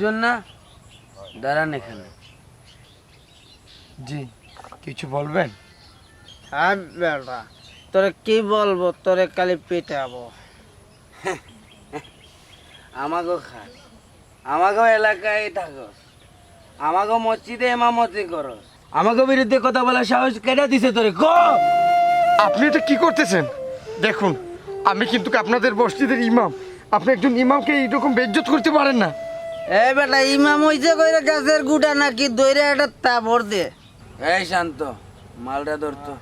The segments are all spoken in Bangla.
হুজুর না? দাঁড়ান এখানে। জি কিছু বলবেন? হ্যাঁ বেটা তোরে কি বলব? তোরে খালি পেটাবো। আমাকেও খাস। আমাকেও এলাকায় থাকস। আমাকেও মসজিদে এমামতি করস। আমাকে বিরুদ্ধে কথা বলার সাহস কেটে দিছে তোরে? কো? আপনি এটা কি করতেছেন? দেখুন আমি কিন্তু আপনাদের মসজিদের ইমাম। আপনি একজন ইমামকে এইরকম বেজ্জত করতে পারেন না। এ বেটা ইমাম হইছে কইরা গাছের গুটা নাকি দইরা একটা তাবর দে। এই শান্ত মালটা ধরতো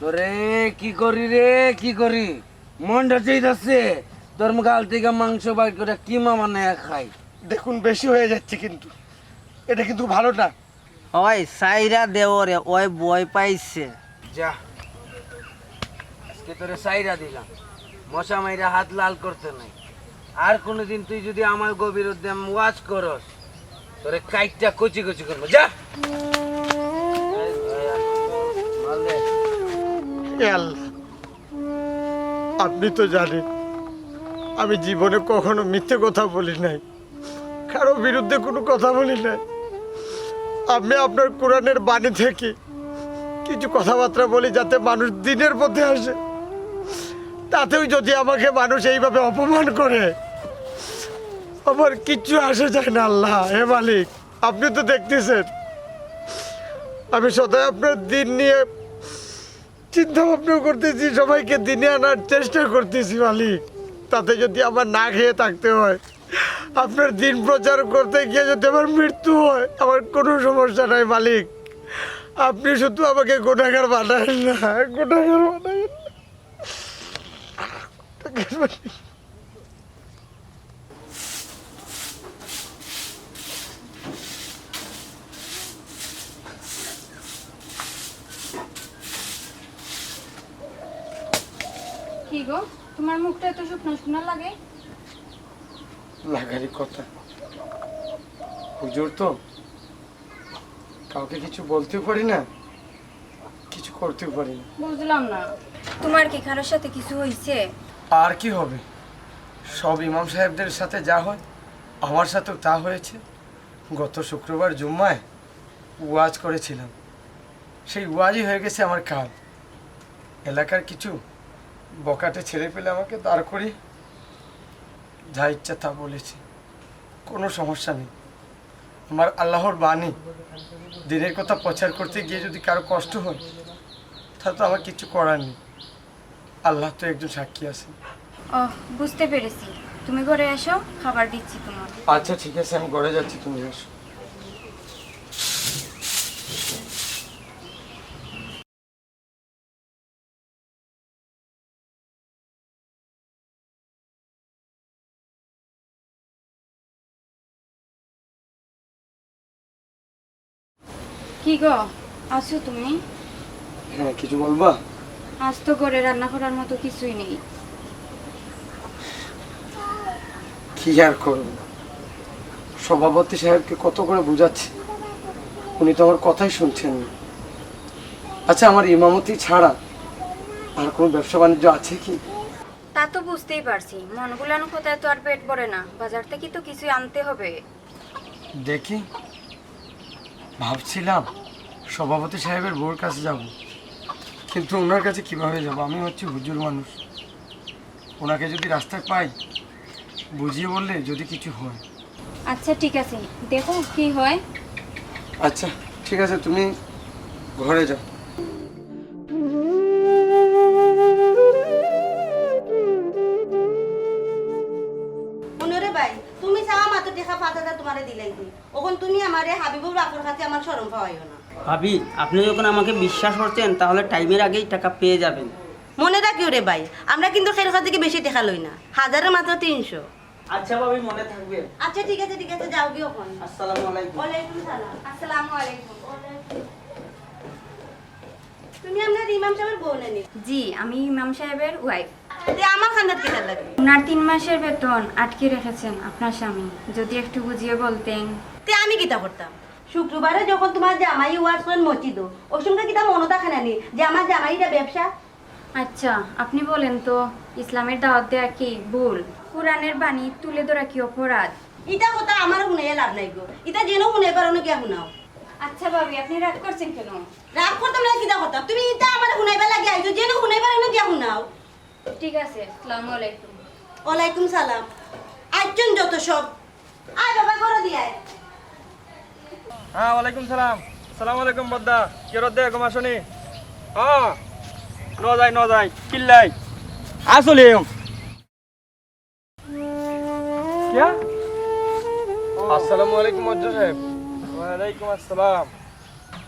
তোরে কি করি রে কি করি? মনটা চাইতাছে তোর গাল থেকে মাংস বাইর করে কিমা মানে খাই? দেখুন বেশি হয়ে যাচ্ছে কিন্তু। এটা কিন্তু ভালো না ওই সাইরা দেওরে ওই বই পাইছে। যা। আজকে তোরে সাইরা দিলাম। মশা মাইরা হাত লাল করতে নাই। আর কোনোদিন তুই যদি আমার গভীর উদ্যম ওয়াজ করস, তোরে কাইটটা কচি কচি করব, যা। আপনি তো জানেন, আমি জীবনে কখনো মিথ্যে কথা বলি নাই, কারও বিরুদ্ধে কোনো কথা বলি নাই। আমি আপনার কোরআনের বাণী থেকে কিছু কথাবার্তা বলি যাতে মানুষ দিনের মধ্যে আসে। তাতেও যদি আমাকে মানুষ এইভাবে অপমান করে আমার কিচ্ছু আসে যায় না, আল্লাহ, হে মালিক, আপনি তো দেখতেছেন। আমি সদাই আপনার দিন নিয়ে চিন্তা ভাবনা করতেছি, সবাইকে দিনে আনার চেষ্টা করতেছি, মালিক। তাতে যদি আমার না খেয়ে থাকতে হয়, আপনার দিন প্রচার করতে গিয়ে যদি আমার মৃত্যু হয়, আমার কোনো সমস্যা নাই, মালিক। আপনি শুধু আমাকে গোটাগার বানায় না গোটাগার বানায় কি গো তোমার মুখটা এত শুকনো শুকনো লাগে? লাগারই কথা। হুজুর তো কাউকে কিছু বলতেও পারি না কিছু করতেও পারি না। বুঝলাম না। তোমার কি কারোর সাথে কিছু হয়েছে আর কি হবে? সব ইমাম সাহেবদের সাথে যা হয় আমার সাথেও তা হয়েছে। গত শুক্রবার জুম্মায় ওয়াজ করেছিলাম। সেই ওয়াজই হয়ে গেছে আমার কাল। এলাকার কিছু বকাটে ছেড়ে পেলে আমাকে দাঁড় করি যা ইচ্ছা তা বলেছি। কোনো সমস্যা নেই। আমার আল্লাহর বাণী দিনের কথা প্রচার করতে গিয়ে যদি কারও কষ্ট হয় তাহলে তো আমার কিছু করার নেই। আল্লাহ তো একজন সাক্ষী আছে ও বুঝতে পেরেছি। তুমি ঘরে এসো খাবার দিচ্ছি তোমার আচ্ছা ঠিক আছে আমি ঘরে যাচ্ছি তুমি এসো। কি গো? আসো তুমি? হ্যাঁ কিছু বলবা? আজ তো ঘরে রান্না করার মতো কিছুই নেই। কি আর করব? সভাপতি সাহেবকে কত করে বুঝাচ্ছি? উনি তো আমার কথাই শুনছেন না। আচ্ছা আমার ইমামতি ছাড়া আর কোনো ব্যবসা বাণিজ্য আছে কি? তা তো বুঝতেই পারছি। মন গুলানো কোথায় তো আর পেট ভরে না। বাজার থেকে তো কিছুই আনতে হবে। দেখি। ভাবছিলাম সভাপতি সাহেবের বউর কাছে যাব কিন্তু ওনার কাছে কীভাবে যাব? আমি হচ্ছি হুজুর মানুষ। ওনাকে যদি রাস্তায় পাই বুঝিয়ে বললে যদি কিছু হয়। আচ্ছা ঠিক আছে। দেখো কি হয়। আচ্ছা ঠিক আছে তুমি ঘরে যাও। তুমি চাওয়া মাত্র দেখা পাঁচ হাজার তোমারে দিলাই দিই ওখন তুমি আমারে হাবিবুর বাপুর কাছে আমার সরম পাওয়াইও না। ভাবি আপনি যখন আমাকে বিশ্বাস করছেন তাহলে টাইমের আগেই টাকা পেয়ে যাবেন। মনে রাখিও রে ভাই আমরা কিন্তু খের কাছ থেকে বেশি টাকা লই না। হাজারে মাত্র তিনশো। আচ্ছা ভাবি মনে থাকবে। আচ্ছা ঠিক আছে ঠিক আছে যাও গিয়ে ওখানে। আসসালামু আলাইকুম। ওয়ালাইকুম সালাম। আসসালামু আলাইকুম। তুমি আপনার ইমাম সাহেবের বউ নানি জি আমি ইমাম সাহেবের ওয়াইফ আমার খান্দার কেটার লাগে? ওনার তিন মাসের বেতন আটকে রেখেছেন আপনার স্বামী। যদি একটু বুঝিয়ে বলতেন। তে আমি কিতা করতাম? শুক্রবারে যখন তোমার জামাই ওয়াজ করেন মসজিদ ওর সঙ্গে কিতা মনে দেখা নানি যে আমার জামাইটা ব্যবসা? আচ্ছা আপনি বলেন তো ইসলামের দাওয়াত দেওয়া কি ভুল? কোরআনের বাণী তুলে ধরা কি অপরাধ? ইটা কথা আমার শুনে লাভ নাই গো। ইটা যেন শুনে পারো না গিয়া শুনাও আচ্ছা ভাবি আপনি রাগ করছেন কেন? রাগ করতাম না কিতা কথা তুমি ইটা আমার শুনাইবা লাগে আইছো যেন শুনাই পারো না গিয়া শুনাও ঠিক আছে আসসালামু আলাইকুম। ওয়ালাইকুম সালাম। আইজন যত সব। আয় বাবা করে দিয়ায় হ্যাঁ ওয়ালাইকুম সালাম। সালাম আলাইকুম বদ্দা। কেরত দে কমা শুনি হ্যাঁ ন যাই ন যাই কিল্লাই আসলে क्या আসসালামু আলাইকুম মজ্জু সাহেব। ওয়ালাইকুম আসসালাম।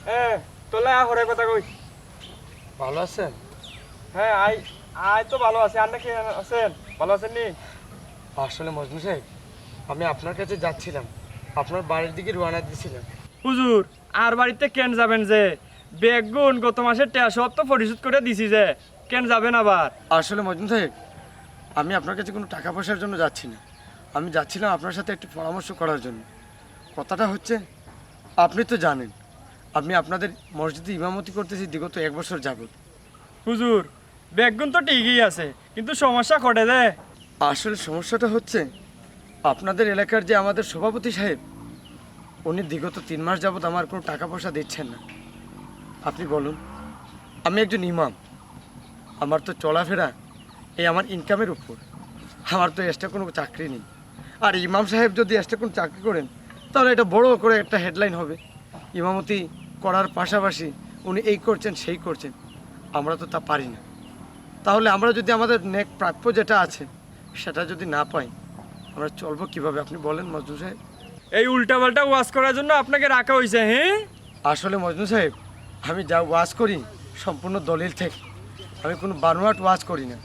হ্যাঁ তোলা হরে কথা কই। ভালো আছেন? হ্যাঁ আই আই তো ভালো আছে। আর নাকি আছেন? ভালো আছেন নি আসলে মজনু সাহেব আমি আপনার কাছে যাচ্ছিলাম। আপনার বাড়ির দিকে রওনা দিয়েছিলাম। হুজুর আর বাড়িতে কেন যাবেন যে? বেগুন গত মাসের টেয়া সব তো পরিশোধ করে দিছি যে। কেন যাবেন আবার? আসলে মজনু সাহেব আমি আপনার কাছে কোনো টাকা পয়সার জন্য যাচ্ছি না। আমি যাচ্ছিলাম আপনার সাথে একটু পরামর্শ করার জন্য। কথাটা হচ্ছে আপনি তো জানেন আমি আপনাদের মসজিদে ইমামতি করতেছি বিগত এক বছর যাবত হুজুর বেগুন তো ঠিকই আছে, কিন্তু সমস্যা ঘটে যে আসলে সমস্যাটা হচ্ছে, আপনাদের এলাকার যে আমাদের সভাপতি সাহেব, উনি বিগত তিন মাস যাবত আমার কোনো টাকা পয়সা দিচ্ছেন না। আপনি বলুন, আমি একজন ইমাম। আমার তো চলাফেরা এই আমার ইনকামের উপর। আমার তো এক্সট্রা কোনো চাকরি নেই। আর ইমাম সাহেব যদি এক্সট্রা কোনো চাকরি করেন, তাহলে এটা বড় করে একটা হেডলাইন হবে। ইমামতি করার পাশাপাশি উনি এই করছেন, সেই করছেন। আমরা তো তা পারি না। তাহলে আমরা যদি আমাদের নেক প্রাপ্য যেটা আছে সেটা যদি না পাই আমরা চলবো কীভাবে? আপনি বলেন মজনু সাহেব। এই উল্টা পাল্টা ওয়াশ করার জন্য আপনাকে রাখা হয়েছে হ্যাঁ? আসলে মজনু সাহেব আমি যা ওয়াজ করি সম্পূর্ণ দলিল থেকে। আমি কোনো বানোয়াট ওয়াজ করি না।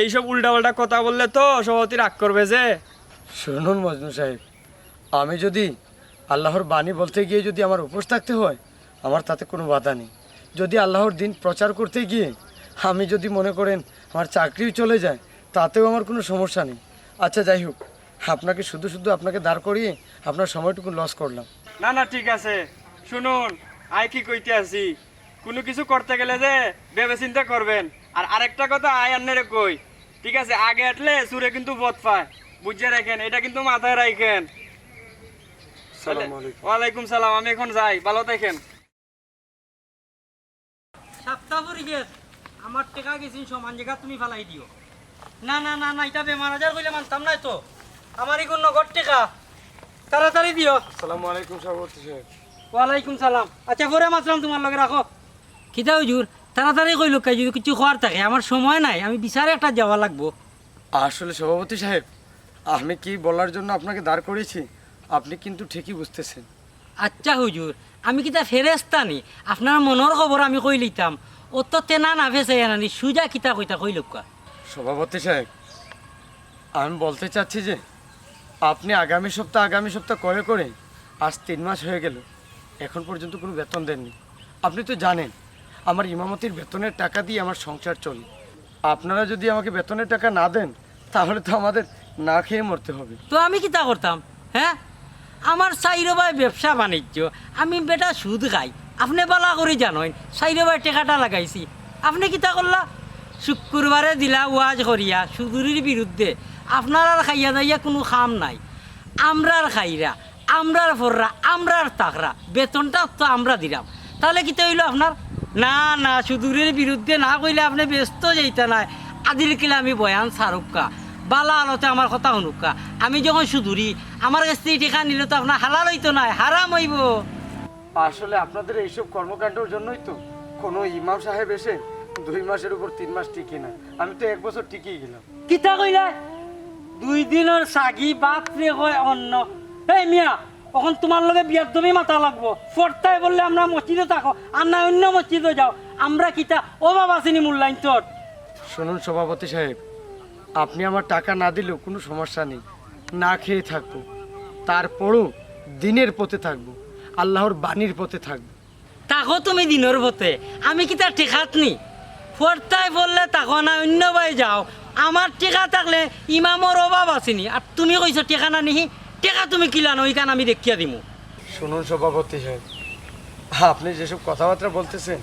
এইসব উল্টা পাল্টা কথা বললে তো সভাপতি রাগ করবে যে। শুনুন মজনু সাহেব আমি যদি আল্লাহর বাণী বলতে গিয়ে যদি আমার উপোস থাকতে হয় আমার তাতে কোনো বাধা নেই। যদি আল্লাহর দিন প্রচার করতে গিয়ে আমি যদি মনে করেন আমার চাকরিও চলে যায় তাতেও আমার কোনো সমস্যা নেই। আচ্ছা যাই হোক আপনাকে শুধু শুধু আপনাকে দাঁড় করিয়ে আপনার সময়টুকু লস করলাম। না না ঠিক আছে। শুনুন আই কি কইতে আছি? কোনো কিছু করতে গেলে যে ভেবে চিন্তা করবেন। আর আরেকটা কথা আয় আন্নারে কই ঠিক আছে? আগে আটলে সুরে কিন্তু বদ পায়। বুঝে রাখেন এটা কিন্তু মাথায় রাখেন ওয়ালাইকুম সালাম আমি এখন যাই ভালো থাকেন। সপ্তাহ পরে গেছ আমার টেকা গেছিন সমান জায়গা তুমি ফেলাই দিও। না না না না এটা বেমার আজার কইলে মানতাম নাই তো। আমারই কোন নগদ টেকা। তাড়াতাড়ি দিও। আসসালামু আলাইকুম সভাপতি সাহেব। ওয়ালাইকুম সালাম। আচ্ছা পরে মাতলাম তোমার লগে রাখো। কিতা হুজুর তাড়াতাড়ি কইল কাই যদি কিছু খোয়ার থাকে আমার সময় নাই আমি বিচারে একটা যাওয়া লাগবো। আসলে সভাপতি সাহেব আমি কি বলার জন্য আপনাকে দাঁড় করিয়েছি? আপনি কিন্তু ঠিকই বুঝতেছেন। আচ্ছা হুজুর আমি কিতা ফেরেস্তা নি? আপনার মনের খবর আমি কই লিতাম ও তো তেনা না ফেসে আনানি সুজা কিতা কইতা কই লোকা সভাপতি সাহেব আমি বলতে চাচ্ছি যে আপনি আগামী সপ্তাহ আগামী সপ্তাহ করে করে আজ তিন মাস হয়ে গেল এখন পর্যন্ত কোনো বেতন দেননি। আপনি তো জানেন আমার ইমামতির বেতনের টাকা দিয়ে আমার সংসার চলে। আপনারা যদি আমাকে বেতনের টাকা না দেন তাহলে তো আমাদের না খেয়ে মরতে হবে। তো আমি কিতা করতাম হ্যাঁ? আমার সাইরবাই ব্যবসা বাণিজ্য আমি বেটা সুদ খাই। আপনি বালা করে জানেন সাইরবাই টেকাটা লাগাইছি। আপনি কিতা করলা? শুক্রবারে দিলা ওয়াজ করিয়া সুদুরির বিরুদ্ধে। আপনার আর খাইয়া দাইয়া কোনো খাম নাই। আমরার খাইরা আমরার ফররা আমরার তাকরা, বেতনটা তো আমরা দিলাম। তাহলে কিতা হইল আপনার? না না, সুদূরের বিরুদ্ধে না কইলে আপনি ব্যস্ত যাইতা নাই। আদিল কিলা আমি বয়ান সারুক্কা বালা আলোতে আমার কথা শুনুকা আমি যখন সুদুরি, আমার কাছ থেকে টেকা নিলে তো আপনার হালাল হইতো নাই, হারাম হইব। আসলে আপনাদের এইসব কর্মকাণ্ডের জন্যই তো কোনো ইমাম সাহেব এসে দুই মাসের উপর তিন মাস টিকে না আমি তো এক বছর টিকেই গেলাম। কিতা কইলা? দুই দিনের সাগি বাপরে কয় অন্য। এই মিয়া এখন তোমার লগে বিয়ার দমে মাথা লাগবো? ফোরটাই বললে আমরা মসজিদে থাকো আর না অন্য মসজিদে যাও। আমরা কিতা? ও বাবা চিনি মূল্যায়ন তোর। শুনুন সভাপতি সাহেব আপনি আমার টাকা না দিলেও কোনো সমস্যা নেই। না খেয়ে থাকব। তারপরও দিনের পথে থাকব। আল্লাহর বাণীর পথে থাকব তাকো তুমি দিনের পথে। আমি কি তার টেকাত নি? ফোরটাই বললে তাকো না অন্য বাই যাও। আমার টেকা থাকলে ইমামর অভাব আসেনি আর তুমি কইছো টেকা না নিহি? টেকা তুমি কি কিলানো ওইখান আমি দেখিয়া দিমু। শুনুন সভাপতি সাহেব আপনি যেসব কথাবার্তা বলতেছেন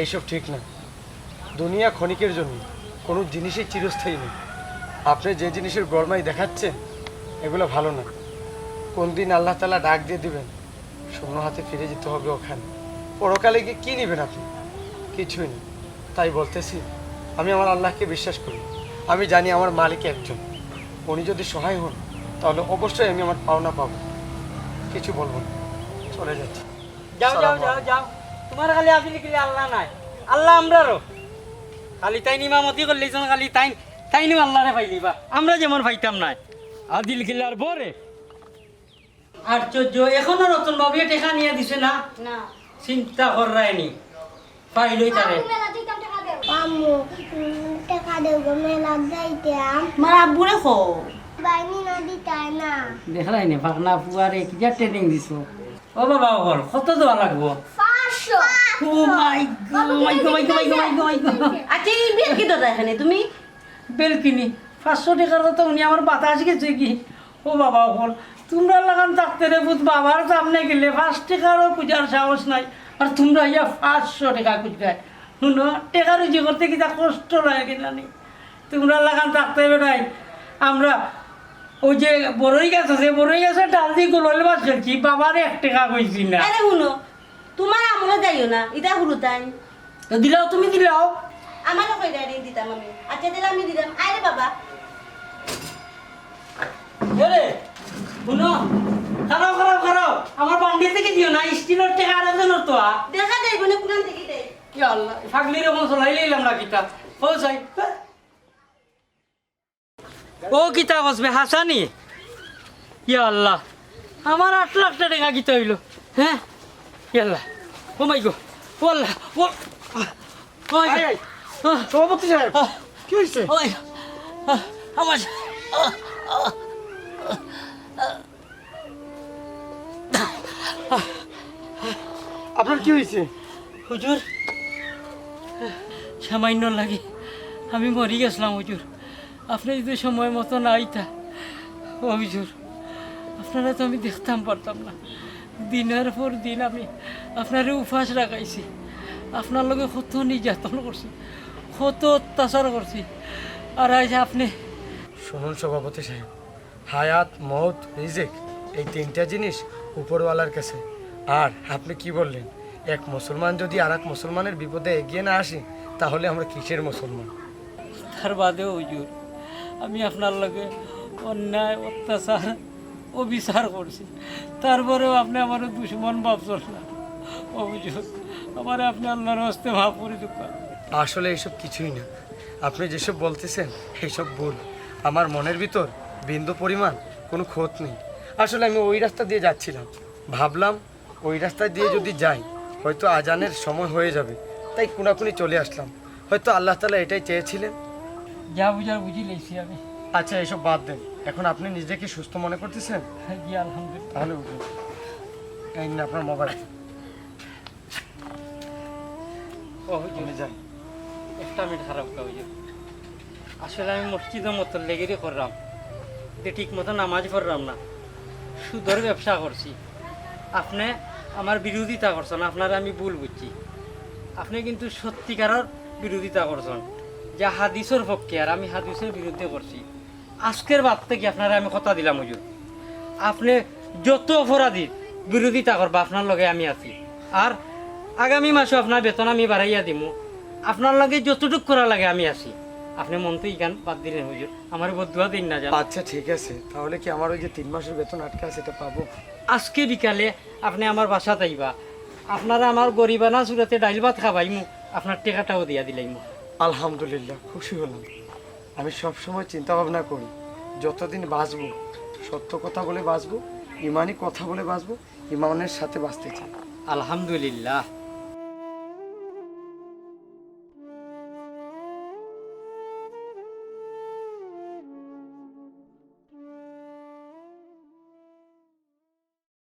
এইসব ঠিক না। দুনিয়া ক্ষণিকের জন্য কোনো জিনিসই চিরস্থায়ী নেই। আপনি যে জিনিসের গরমাই দেখাচ্ছেন এগুলো ভালো না। কোন দিন আল্লাহ তালা ডাক দিয়ে দিবেন শূন্য হাতে ফিরে যেতে হবে ওখানে। পরকালে গিয়ে কী নেবেন আপনি? কিছুই না। তাই বলতেছি আমি আমার আল্লাহকে বিশ্বাস করি। আমি জানি আমার মালিক একজন। উনি যদি সহায় হন তাহলে অবশ্যই আমি আমার পাওনা পাবো। কিছু বলব না। চলে যাচ্ছি। যাও যাও যাও যাও। তোমার খালি আপিল গেলে আল্লাহ নাই। আল্লাহ আমরারও। খালি তাই নিমামতি করলে খালি তাই তাই নিম আল্লাহরে পাইলিবা আমরা যেমন পাইতাম নাই। আদিল গিলার বরে। আশ্চর্য এখনও নতুন ভাবে টেকা নিয়ে দিছে না? না। চিন্তা করায়নি। পাইলই তারে। আম্মু টাকা দেব মেলা যাইতাম। আমার আব্বুরে খো বাইনি নদী তাই না। দেখলাই নি ফাঁকনা ফুয়ারে কি যা ট্রেনিং দিছো? ও বাবা হল কত দেওয়া লাগবো? তুমি? বেলকিনি পাঁচশো টাকার তো উনি আমার বাতাস গেছে কি? ও বাবা বল তোমরা লাগান থাকতে রে বুধ বাবার সামনে গেলে পাঁচ টাকারও পূজার সাহস নাই। আর তোমরা ইয়া পাঁচশো টাকা খুচরায় শুনো টাকা রুজি করতে কি তা কষ্ট লাগে কিনা নি তোমরা লাগান থাকতে বেড়াই আমরা ওই যে বড়ই গাছ আছে বড়ই গাছের ডাল দিয়ে গোলাল বাস করছি বাবার এক টাকা কইছি না। আরে শুনো তোমার আমলে যাইও না এটা হুরু তাই। তো দিলাও তুমি দিলাও। আমারও কই ডাইরি দিতাম আমি। আচ্ছা দিলে আমি দিতাম আরে বাবা। শুনো খারাপ খারাপ খারাপ আমার বান্ডি থেকে দিও না স্টিলের টাকা আর একজনের তো। দেখা যাইব না কোন থেকে দেয় কি আল্লাহ ফাগলি রকম চলাই লইলাম না কিতা। ও চাই ও কিতা বসবে হাসানি? ইয়া আল্লাহ আমার আট লাখ টাকা কিতা হইল হ্যাঁ? ইয়া আল্লাহ ও মাই গো ও আল্লাহ ও সভাপতি সাহেব কি হয়েছে ও মাই আমার আপনার কি হয়েছে? হুজুর সামান্য লাগে। আমি মরি গেছিলাম হুজুর। আপনি যদি সময় মতো না আইতা ও হুজুর আপনারা তো আমি দেখতাম পারতাম না। দিনের পর দিন আমি আপনারে উপাস রাখাইছি। আপনার লগে কত নির্যাতন করছি কত অত্যাচার করছি। আর আজ আপনি শুনুন সভাপতি সাহেব হায়াত মৌত রিজেক এই তিনটা জিনিস উপরওয়ালার কাছে। আর আপনি কি বললেন? এক মুসলমান যদি আর এক মুসলমানের বিপদে এগিয়ে না আসি তাহলে আমরা কিসের মুসলমান? তার বাদেও হুজুর আমি আপনার লগে অন্যায় অত্যাচার অবিচার করছি। তারপরেও আপনি আমার দুশ্মন ভাবছেন না। ও হুজুর আমার আপনি আল্লাহর হস্তে ভাব করে আসলে এইসব কিছুই না। আপনি যেসব বলতেছেন এইসব ভুল। আমার মনের ভিতর বিন্দু পরিমাণ কোনো ক্ষত নেই। আসলে আমি ওই রাস্তা দিয়ে যাচ্ছিলাম। ভাবলাম ওই রাস্তা দিয়ে যদি যাই হয়তো আজানের সময় হয়ে যাবে। তাই কোনাকুনি চলে আসলাম। হয়তো আল্লাহ তালা এটাই চেয়েছিলেন। যা বুঝার বুঝি লেছি আমি। আচ্ছা এসব বাদ দেন। এখন আপনি নিজেকে সুস্থ মনে করতেছেন? জি আলহামদুলিল্লাহ। তাহলে উঠুন। এই নিন আপনার মোবাইল। ও হুজুর যান। একটা মিনিট খারাপ আসলে আমি মসজিদের মতো লেগেরই করলাম। যে ঠিক মতো নামাজ পড়লাম না। সুদর ব্যবসা করছি। আপনি আমার বিরোধিতা করছেন, আপনারা আমি ভুল বুঝছি। আপনি কিন্তু সত্যিকারের বিরোধিতা করছেন, যা হাদিসের পক্ষে, আর আমি হাদিসের বিরুদ্ধে করছি। আজকের বাদ থেকে আপনারা আমি কথা দিলাম, হুজুর। আপনি যত অপরাধীর বিরোধিতা করবা, আপনার লগে আমি আছি। আর আগামী মাসে আপনার বেতন আমি বাড়াইয়া দিমু। আপনার লগে যতটুক করা লাগে আমি আছি। আপনি মন তো ইগান বাদ দিলেন হুজুর। আমার বদুয়া দিন না যান আচ্ছা ঠিক আছে। তাহলে কি আমার ওই যে তিন মাসের বেতন আটকে আছে এটা পাবো? আজকে বিকালে আপনি আমার বাসা আইবা। আপনারা আমার গরিবানা চুরাতে ডাইল ভাত খাবাই খাবাইমু আপনার টেকাটাও দিয়া দিলাইমু আলহামদুলিল্লাহ খুশি হলাম। আমি সব সময় চিন্তা ভাবনা করি যতদিন বাঁচবো সত্য কথা বলে বাঁচবো ইমানই কথা বলে বাঁচবো ইমানের সাথে বাঁচতে চাই। আলহামদুলিল্লাহ।